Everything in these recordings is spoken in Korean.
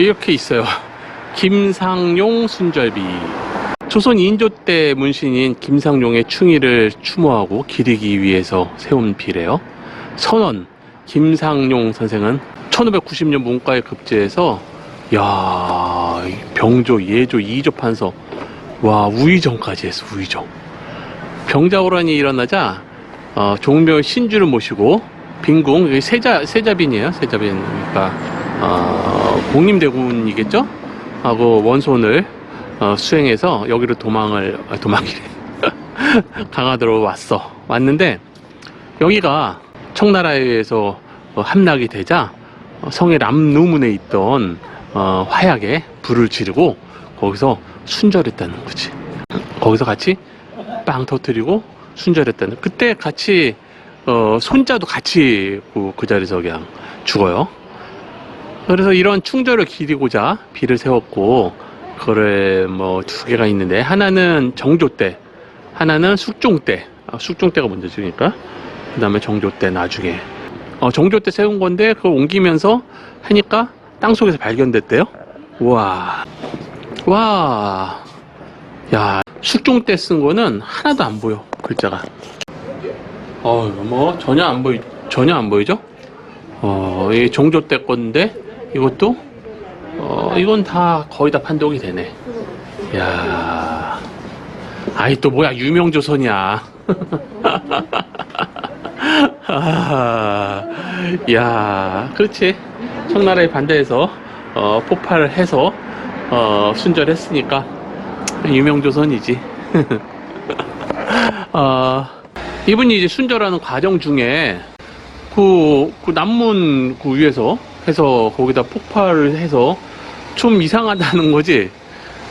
이렇게 있어요. 김상용 순절비. 조선 인조 때 문신인 김상용의 충의를 추모하고 기리기 위해서 세운 비래요. 선원 김상용 선생은 1590년 문과에 급제해서 야 병조, 예조, 이조 판서 와 우의정까지 했어 우의정. 병자호란이 일어나자 어, 종묘 신주를 모시고 빈궁 세자 세자빈이에요 세자빈 그러니까 어, 공림대군이겠죠? 하고 원손을 어, 수행해서 여기로 도망을 아, 도망이래. 강화도로 왔어. 왔는데 여기가 청나라에 의해서 어, 함락이 되자 어, 성의 남루문에 있던 어, 화약에 불을 지르고 거기서 순절했다는 거지. 거기서 같이 빵 터뜨리고 순절했다는. 그때 같이 어, 손자도 같이 그, 그 자리에서 그냥 죽어요. 그래서 이런 충절을 기리고자 비를 세웠고 그거를 뭐 두 개가 있는데 하나는 정조 때 하나는 숙종 때 아, 숙종 때가 먼저 지니까 그 다음에 정조 때 나중에 어, 정조 때 세운 건데 그걸 옮기면서 하니까 땅 속에서 발견됐대요. 와, 와, 야 숙종 때 쓴 거는 하나도 안 보여 글자가. 어, 뭐 전혀 안 보이 전혀 안 보이죠? 어, 이 정조 때 건데 이것도 어, 이건 다 거의 다 판독이 되네. 야, 아이 또 뭐야 유명 조선이야. 아, 야, 그렇지. 청나라에 반대해서 어, 폭발을 해서 어, 순절했으니까 유명 조선이지. 어, 이분이 이제 순절하는 과정 중에 그, 그 남문 그 위에서 해서 거기다 폭발을 해서 좀 이상하다는 거지.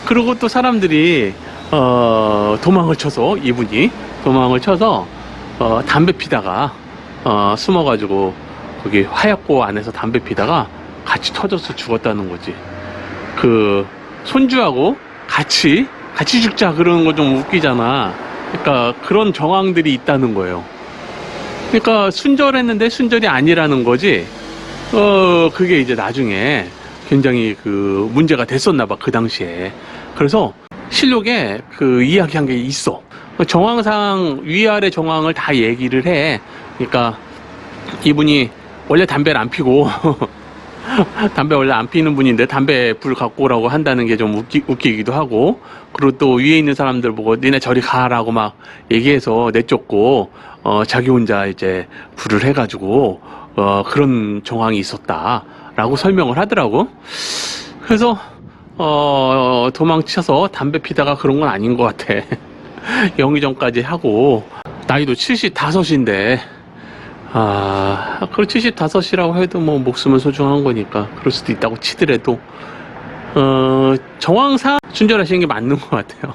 그리고 또 사람들이 어, 도망을 쳐서 이분이 도망을 쳐서 어, 담배 피다가 어, 숨어가지고 거기 화약고 안에서 담배 피다가 같이 터져서 죽었다는 거지. 그 손주하고 같이 같이 죽자 그러는 거 좀 웃기잖아. 그러니까 그런 정황들이 있다는 거예요. 그러니까 순절했는데 순절이 아니라는 거지. 어 그게 이제 나중에 굉장히 그 문제가 됐었나 봐 그 당시에. 그래서 실록에 그 이야기한 게 있어. 정황상 위아래 정황을 다 얘기를 해. 그러니까 이분이 원래 담배를 안 피고 담배 원래 안 피는 분인데 담배 불 갖고 오라고 한다는 게 좀 웃기, 웃기기도 하고 그리고 또 위에 있는 사람들 보고 니네 저리 가라고 막 얘기해서 내쫓고 어, 자기 혼자 이제 불을 해가지고 어, 그런 정황이 있었다라고 설명을 하더라고. 그래서 어, 도망쳐서 담배 피다가 그런 건 아닌 것 같아. 영의정까지 하고. 나이도 75인데. 아, 그걸 75이라고 해도 뭐 목숨은 소중한 거니까 그럴 수도 있다고 치더라도. 어, 정황상 순절하시는 게 맞는 것 같아요.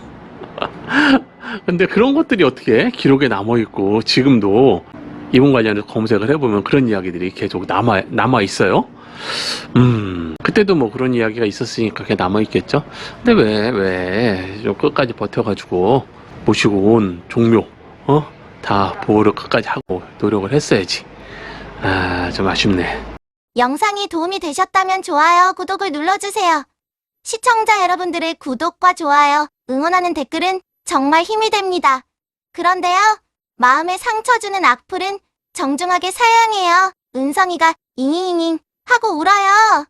근데 그런 것들이 어떻게 기록에 남아 있고 지금도 이 분 관련해서 검색을 해보면 그런 이야기들이 계속 남아 남아 있어요. 음, 그때도 뭐 그런 이야기가 있었으니까 그게 남아 있겠죠. 근데 왜 왜 좀 끝까지 버텨가지고 모시고 온 종묘 어? 다 보호를 끝까지 하고 노력을 했어야지. 아, 좀 아쉽네. 영상이 도움이 되셨다면 좋아요, 구독을 눌러주세요. 시청자 여러분들의 구독과 좋아요, 응원하는 댓글은 정말 힘이 됩니다. 그런데요, 마음에 상처 주는 악플은 정중하게 사양해요. 은성이가 잉잉잉 하고 울어요.